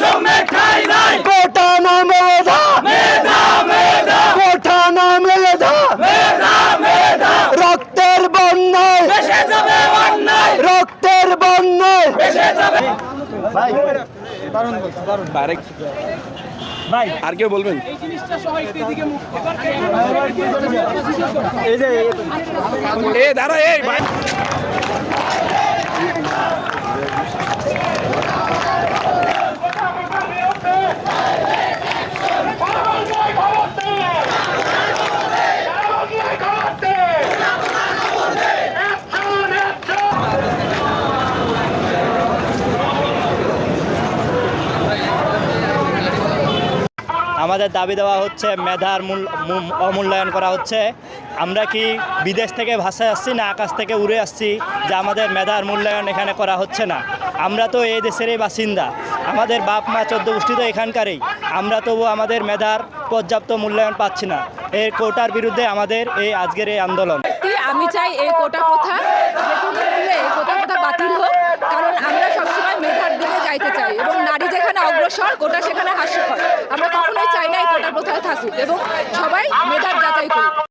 বৈষম্যের ঠাঁই নাই কোটা না মেধা মেধা মেধা কোটা না মেধা মেধা মেধা রক্তের বন্যায় দেশে যাবে অন্যায় রক্তের বন্যায় যাবে আর কেউ বলবেন এ দাঁড়া এই ভাই আমাদের দাবি দেওয়া হচ্ছে মেধার মূল অমূল্যায়ন করা হচ্ছে। আমরা কি বিদেশ থেকে ভাষায় আসছি না আকাশ থেকে উড়ে আসছি যে আমাদের মেধার মূল্যায়ন এখানে করা হচ্ছে না? আমরা তো এই দেশেরই বাসিন্দা। আমাদের বাপ, মা চোদ্দ গোষ্ঠী তো এখানকারই। আমরা তবু আমাদের মেধার পর্যাপ্ত মূল্যায়ন পাচ্ছি না। এর কোটার বিরুদ্ধে আমাদের এই আজকের এই আন্দোলন। আমি চাই এই কোটা প্রথা বাতিল হোক, কারণ আমরা সবসময় মেধার দিকে যাইতে চাই এবং নারী যেখানে অগ্রসর, কোটা সেখানে হাস্যকর। এবং সবাই মেধার যাচাই করুক।